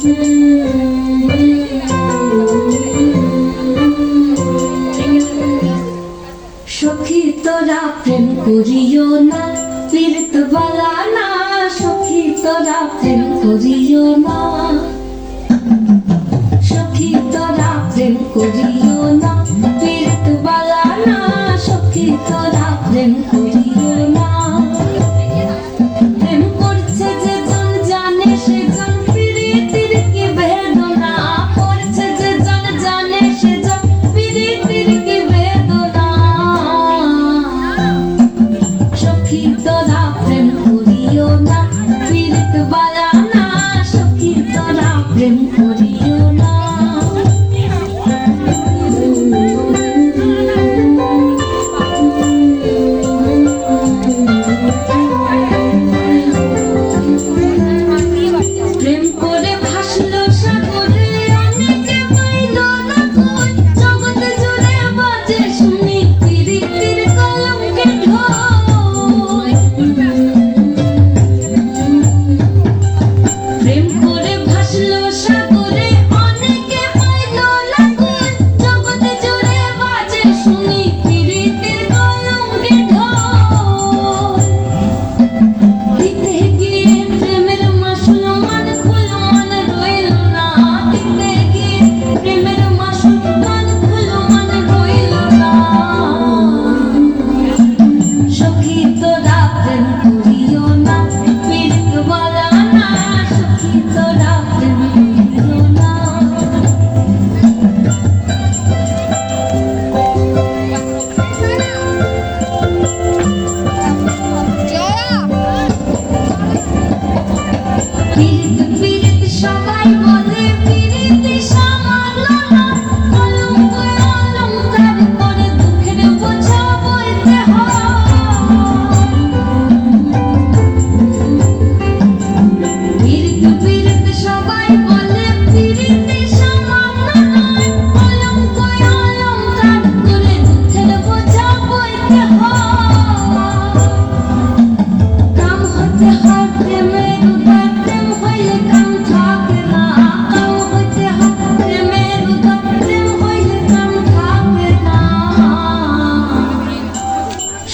সখী তোরা প্রেম করিও না পীড়িত বালা না। সখী তোরা প্রেম করিও না। সখী তোরা প্রেম করিও না বালা না। সখী তোরা প্রেম সখী তোরা প্রেম করিও না। পীড়িত বালা না সখী তোরা প্রেম করিও Hot, hot, hot, hot,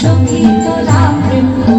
সংগীত রাম প্রেম।